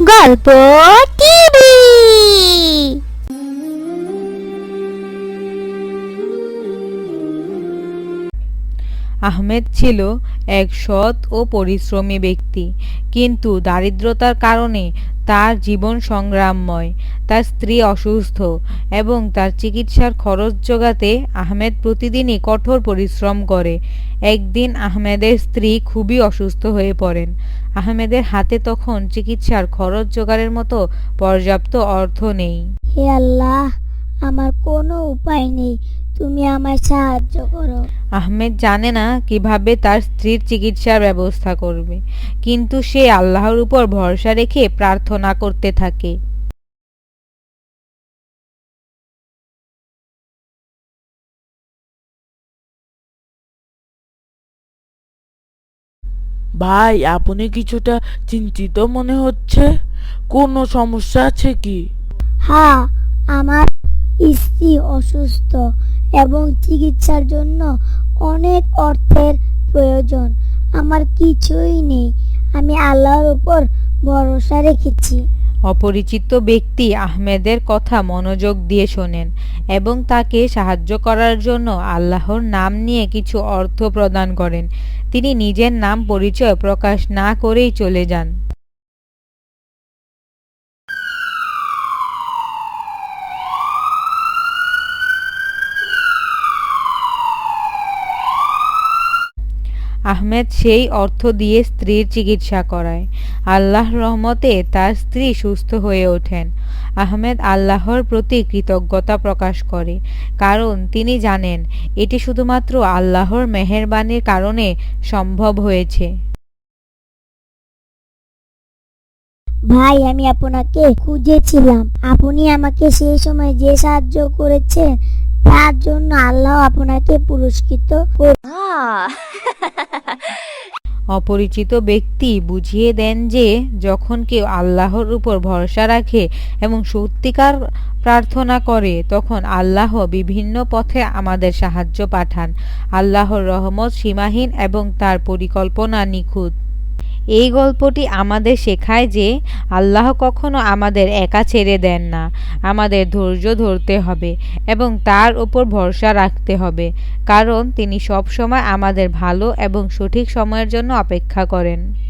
গল্প আহমেদ ছিল এক সৎ ও পরিশ্রমী ব্যক্তি। কিন্তু দারিদ্রতার কারণে তার জীবন সংগ্রামময়, তার স্ত্রী অসুস্থ এবং তার চিকিৎসার খরচ জোগাতে আহমেদ প্রতিদিনই কঠোর পরিশ্রম করে। একদিন আহমেদের স্ত্রী খুবই অসুস্থ হয়ে পড়েন। আহমেদের হাতে তখন চিকিৎসার খরচ জোগাড়ের মতো পর্যাপ্ত অর্থ নেই। হে আল্লাহ, আমার কোনো উপায় নেই। তুমি আমায় সাহায্য করো। আহমেদ জানে না কীভাবে তার স্ত্রীর চিকিৎসার ব্যবস্থা করবে কিন্তু সে আল্লাহর উপর ভরসা রেখে প্রার্থনা করতে থাকে। ভাই আপনি কিছুটা চিন্তিত মনে হচ্ছে? কোনো সমস্যা আছে কি? হ্যাঁ আমার স্ত্রী অসুস্থ। এবং চিকিৎসার জন্য অনেক অর্থের প্রয়োজন। আমার কিছুই নেই। আমি আল্লাহর উপর ভরসা রেখেছি। অপরিচিত ব্যক্তি আহমেদের কথা মনোযোগ দিয়ে শোনেন এবং তাকে সাহায্য করার জন্য আল্লাহর নাম নিয়ে কিছু অর্থ প্রদান করেন। তিনি নিজের নাম পরিচয় প্রকাশ না করেই চলে যান। আহমেদ সেই অর্থ দিয়ে স্ত্রীর চিকিৎসা করায়। আল্লাহর রহমতে তার স্ত্রী সুস্থ হয়ে ওঠেন। আহমেদ আল্লাহর প্রতি কৃতজ্ঞতা প্রকাশ করে কারণ তিনি জানেন এটি শুধুমাত্র আল্লাহর মেহেরবানির কারণে সম্ভব হয়েছে। ভাই আমি আপনাকে খুঁজেছিলাম। আপনি আমাকে সেই সময় যে সাহায্য করেছেন তার জন্য আল্লাহ আপনাকে পুরস্কৃত করুন। অপরিচিত ব্যক্তি বুঝিয়ে দেন যে যখন কেউ আল্লাহর উপর ভরসা রাখে এবং সত্যিকার প্রার্থনা করে, তখন আল্লাহ বিভিন্ন পথে আমাদের সাহায্য পাঠান। আল্লাহর রহমত সীমাহীন এবং তার পরিকল্পনা নিখুঁত। এই গল্পটি আমাদের শেখায় যে আল্লাহ কখনো আমাদের একা ছেড়ে দেন না। আমাদের ধৈর্য ধরতে হবে এবং তার উপর ভরসা রাখতে হবে। কারণ তিনি সবসময় আমাদের ভালো এবং সঠিক সময়ের জন্য অপেক্ষা করেন।